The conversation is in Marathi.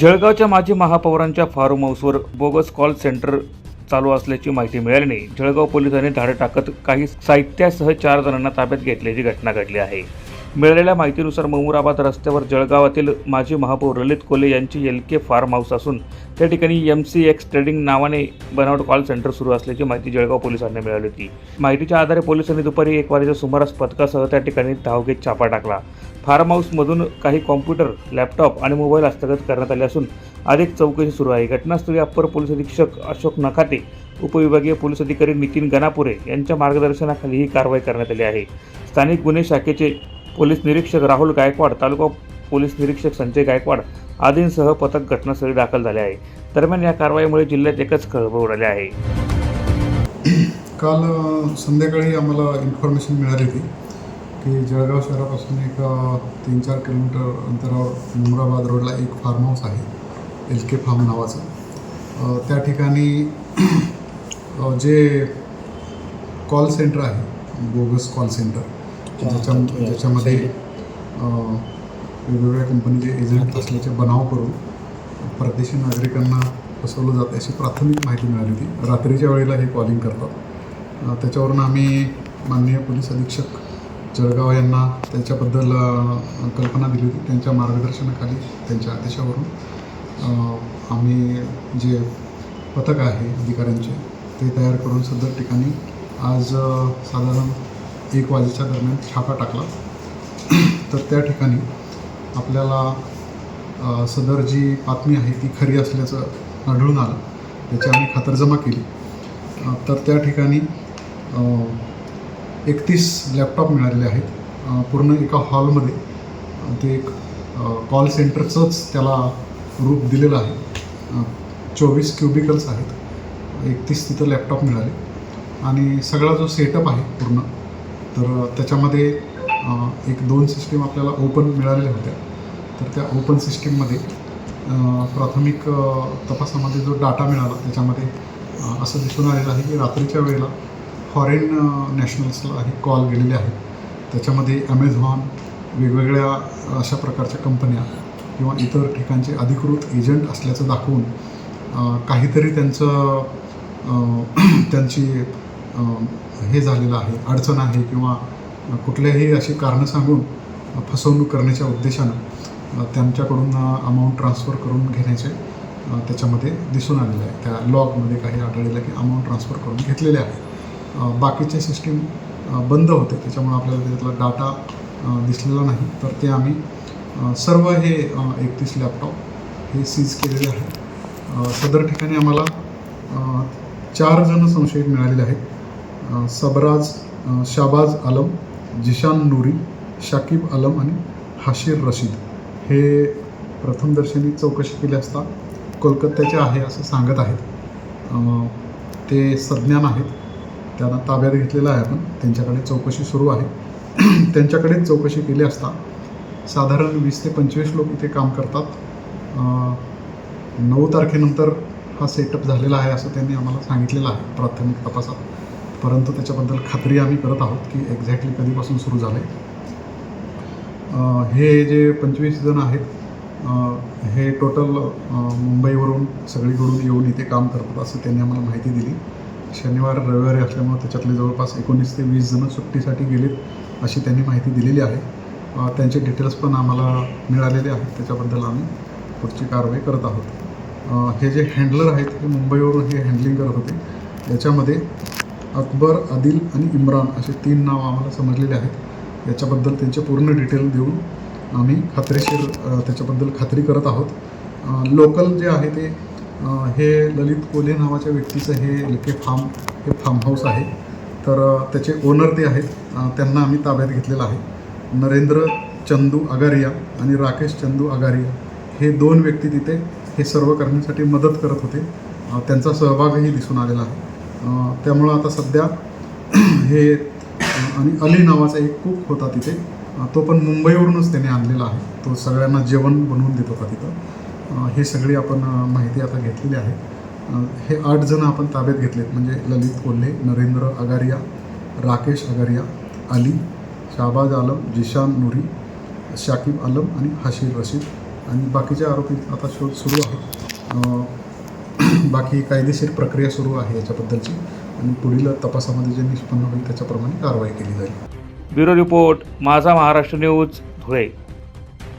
जळगावच्या माजी महापौरांच्या फार्म हाऊसवर बोगस कॉल सेंटर चालू असल्याची माहिती मिळाल्याने जळगाव पोलिसांनी धाडे टाकत काही साहित्यासह चार जणांना ताब्यात घेतल्याची घटना घडली आहे. मिळालेल्या माहितीनुसार ममुराबाद रस्त्यावर जळगावातील माजी महापौर ललित कोले यांची एल के फार्म हाऊस असून त्या ठिकाणी एम सी एक्स ट्रेडिंग नावाने बनावट कॉल सेंटर सुरू असल्याची माहिती जळगाव पोलिसांनी मिळाली होती. माहितीच्या आधारे पोलिसांनी दुपारी एक वाजेच्या सुमारास पथकासह त्या ठिकाणी धाव घेत छापा टाकला. फार्म हाऊसमधून काही कॉम्प्युटर लॅपटॉप आणि मोबाईल हस्तगत करण्यात आले असून अधिक चौकशी सुरू आहे. घटनास्थळी अप्पर पोलीस अधीक्षक अशोक नखाते उपविभागीय पोलीस अधिकारी नितीन गणापुरे यांच्या मार्गदर्शनाखाली ही कारवाई करण्यात आली आहे. स्थानिक गुन्हे शाखेचे पोलीस निरीक्षक राहुल गायकवाड तालुका पोलीस निरीक्षक संजय गायकवाड आदींसह पथक घटनास्थळी दाखल झाले आहे. दरम्यान या कारवाईमुळे जिल्ह्यात एकच खळबळ उडाली आहे. काल संध्याकाळी आम्हाला इन्फॉर्मेशन मिळाली होती. की जळगाव शहरापासून एक तीन चार किलोमीटर अंतरावर मुमराबाद रोडला एक फार्म हाऊस आहे एल के फार्म नावाचं. त्या ठिकाणी जे कॉल सेंटर आहे बोगस कॉल सेंटर ज्याच्या ज्याच्यामध्ये वेगवेगळ्या कंपनीचे एजंट असल्याचे बनाव करून परदेशी नागरिकांना फसवलं जातं अशी प्राथमिक माहिती मिळाली होती. रात्रीच्या वेळेला हे कॉलिंग करतात. त्याच्यावरून आम्ही माननीय पोलीस अधीक्षक जळगाव यांना त्याच्याबद्दल कल्पना दिली होती. त्यांच्या मार्गदर्शनाखाली त्यांच्या आदेशावरून आम्ही जे पथक आहे अधिकाऱ्यांचे ते तयार करून सदर ठिकाणी आज साधारण एक वाजेच्या दरम्यान छापा टाकला. तर त्या ठिकाणी आपल्याला सदर जी बातमी आहे ती खरी असल्याचं आढळून आलं. त्याची आम्ही खातरजमा केली. तर त्या ठिकाणी एकतीस लॅपटॉप मिळालेले आहेत. पूर्ण एका हॉलमध्ये ते एक कॉल सेंटरचंच त्याला रूप दिलेलं आहे. चोवीस क्युबिकल्स आहेत. एकतीस तिथं लॅपटॉप मिळाले. आणि सगळा जो सेटअप आहे पूर्ण तर त्याच्यामध्ये एक दोन सिस्टीम आपल्याला ओपन मिळालेल्या होत्या. तर त्या ओपन सिस्टीममध्ये प्राथमिक तपासामध्ये जो डाटा मिळाला त्याच्यामध्ये असं दिसून आलेलं आहे की रात्रीच्या वेळेला फॉरेन नॅशनल्सला हे कॉल गेलेले आहेत. त्याच्यामध्ये ॲमेझॉन वेगवेगळ्या अशा प्रकारच्या कंपन्या किंवा इतर ठिकाणचे अधिकृत एजंट असल्याचं दाखवून काहीतरी त्यांचं त्यांची हे झालेलं आहे अडचण आहे किंवा कुठल्याही अशी कारणं सांगून फसवणूक करण्याच्या उद्देशानं त्यांच्याकडून अमाऊंट ट्रान्सफर करून घेण्याचे त्याच्यामध्ये दिसून आलेलं आहे. त्या लॉगमध्ये काही आढळलेलं की अमाऊंट ट्रान्सफर करून घेतलेले आहे बाकीचे सिस्टीम बंद होते. त्याच्यामुळे आपल्याला त्यातला डाटा दिसलेला नाही. तर ते आम्ही सर्व हे एकतीस लॅपटॉप हे सीज केलेले आहे सदर ठिकाणी आम्हाला चार जण संशयित मिळालेले आहेत. सबराज शाबाज आलम जिशान नूरी शाकिब आलम आणि हाशीर रशीद. हे प्रथमदर्शनी चौकशी केली असता कोलकात्याचे आहे असं सांगत आहेत. ते सज्ञान आहेत. त्यांना ताब्यात घेतलेलं आहे आपण. त्यांच्याकडे चौकशी सुरू आहे. त्यांच्याकडेच चौकशी केली असता साधारण वीस ते पंचवीस लोक इथे काम करतात. नऊ तारखेनंतर हा सेटअप झालेला आहे असं त्यांनी आम्हाला सांगितलेलं आहे प्राथमिक तपासात. परंतु त्याच्याबद्दल खात्री आम्ही करत आहोत की एक्झॅक्टली कधीपासून सुरू झालं आहे हे जे पंचवीस जण आहेत हे टोटल मुंबईवरून सगळीकडून येऊन इथे काम करतात असं त्यांनी आम्हाला माहिती दिली. शनिवार रविवारी असल्यामुळे त्याच्यातले जवळपास एकोणीस ते वीस जणं सुट्टीसाठी गेलेत अशी त्यांनी माहिती दिलेली आहे. त्यांचे डिटेल्स पण आम्हाला मिळालेले आहेत. त्याच्याबद्दल आम्ही पुढची कारवाई करत आहोत. हे जे हँडलर आहेत हे मुंबईवरून हे हँडलिंग करत होते. याच्यामध्ये अकबर आदिल आणि इम्रान असे तीन नाव आम्हाला समजलेले आहेत. याच्याबद्दल त्यांचे पूर्ण डिटेल देऊन आम्ही खात्रीशीर त्याच्याबद्दल खात्री करत आहोत. लोकल जे आहे ते हे ललित कोल्हे नावाच्या व्यक्तीचं हे लके फार्म हे फार्म हाऊस आहे. तर त्याचे ओनर ते आहेत. त्यांना आम्ही ताब्यात घेतलेलं आहे. नरेंद्र चंदू आगारिया आणि राकेश चंदू आगारिया हे दोन व्यक्ती तिथे हे सर्व करण्यासाठी मदत करत होते. त्यांचा सहभागही दिसून आलेला आहे. त्यामुळं आता सध्या हे आणि अली नावाचा एक कुक होता तिथे. तो पण मुंबईवरूनच त्याने आणलेला आहे. तो सगळ्यांना जेवण बनवून देत होता तिथं. हे सगळी आपण माहिती आता घेतलेली आहे. हे आठ जण आपण ताब्यात घेतलेत. म्हणजे ललित कोल्हे नरेंद्र अगारिया राकेश अगारिया अली शाहबाज आलम जिशान नुरी शाकिब आलम आणि हाशीर रशीद. आणि बाकीचे आरोपी आता शोध सुरू आहे बाकी कायदेशीर प्रक्रिया सुरू आहे याच्याबद्दलची. आणि पुढील तपासामध्ये जे निष्पन्न होईल त्याच्याप्रमाणे कारवाई केली जाईल. ब्युरो रिपोर्ट माझा महाराष्ट्र न्यूज धुळे.